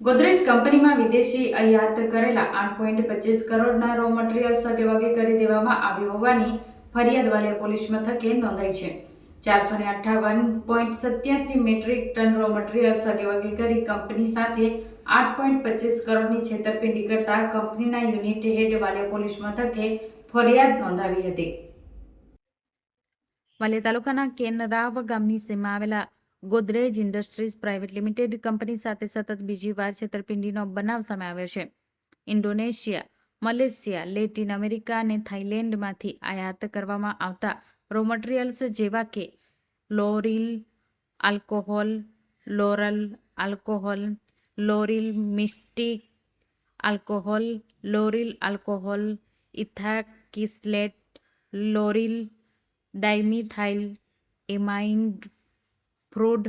ગોદરેજ કંપનીમાં વિદેશી આયાત કરેલા આઠ પોઈન્ટ પચીસ કરોડના રો મટીરિયલ સગેવગે કરી દેવામાં આવ્યું હોવાની ફરિયાદ વાલિયા પોલીસ મથકે નોંધાઈ છે. ચારસો ને અઠ્ઠાવન પોઈન્ટ સત્યાસી મેટ્રિક ટન રો મટીરિયલ સગેવગે કરી કંપની સાથે આઠ પોઈન્ટ પચીસ કરોડની છેતરપિંડી કરતા કંપનીના યુનિટ હેડ વાલિયા પોલીસ મથકે ફરિયાદ નોંધાવી હતી. વાલિયા તાલુકાના કેનરાવ ગામની સીમા આવેલા Godrej industries private limited company સાથે સતત બીજી વાર છેતરપિંડીનો બનાવ સામે આવ્યો છે. ઇન્ડોનેશિયા, મલેશિયા, લેટિન અમેરિકા અને થાઇલેન્ડમાંથી આયાત કરવામાં આવતા રો મટીરિયલ્સ જેવા કે lauryl alcohol, lauryl alcohol, lauryl myristic alcohol, lauryl alcohol, ethoxylate, lauryl dimethyl amine ફ્રૂડ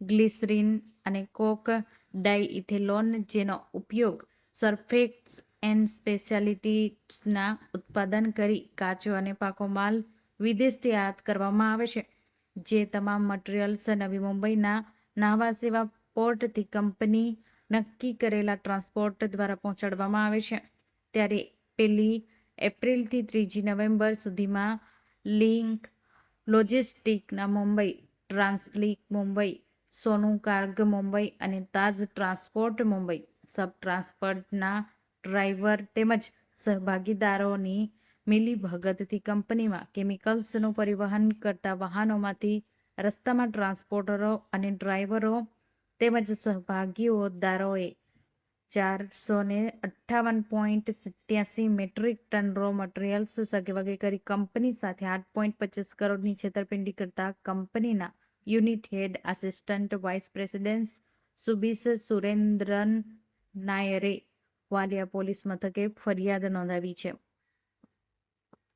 glycerine અને કોક ડાઇઇથેલોન જેનો ઉપયોગ સરફેક્સ એન્ડ સ્પેશિયાલિટીઝના ઉત્પાદન કરી કાચો અને પાકો માલ વિદેશથી આયાત કરવામાં આવે છે, જે તમામ મટીરિયલ્સ નવી મુંબઈના નાહવા સેવા પોર્ટથી કંપની નક્કી કરેલા ટ્રાન્સપોર્ટ દ્વારા પહોંચાડવામાં આવે છે. ત્યારે પહેલી એપ્રિલથી ત્રીજી નવેમ્બર સુધીમાં લિંક લોજિસ્ટિકના મુંબઈ ટ્રાન્સલિંક મુંબઈ, સોનું કાર્ગ મુંબઈ અને તાજ ટ્રાન્સપોર્ટ મુંબઈ. સબ ટ્રાન્સપોર્ટના ડ્રાઈવર તેમજ સહભાગીદારોની મિલીભગતથી કંપનીમાં કેમિકલ્સનું પરિવહન કરતા વાહનોમાંથી રસ્તામાં ટ્રાન્સપોર્ટરો અને ડ્રાઈવરો તેમજ સહભાગીદારોએ ચારસો ને અઠ્ઠાવન પોઈન્ટ સિત્યાસી મેટ્રિક ટન રો મટીરિયલ્સ સગેવગે કરી કંપની સાથે આઠ પોઈન્ટ પચીસ કરોડની છેતરપિંડી કરતા કંપનીના unit head assistant vice president Subish Surendran નાયરે Valia police મથકે ફરિયાદ નોંધાવી છે.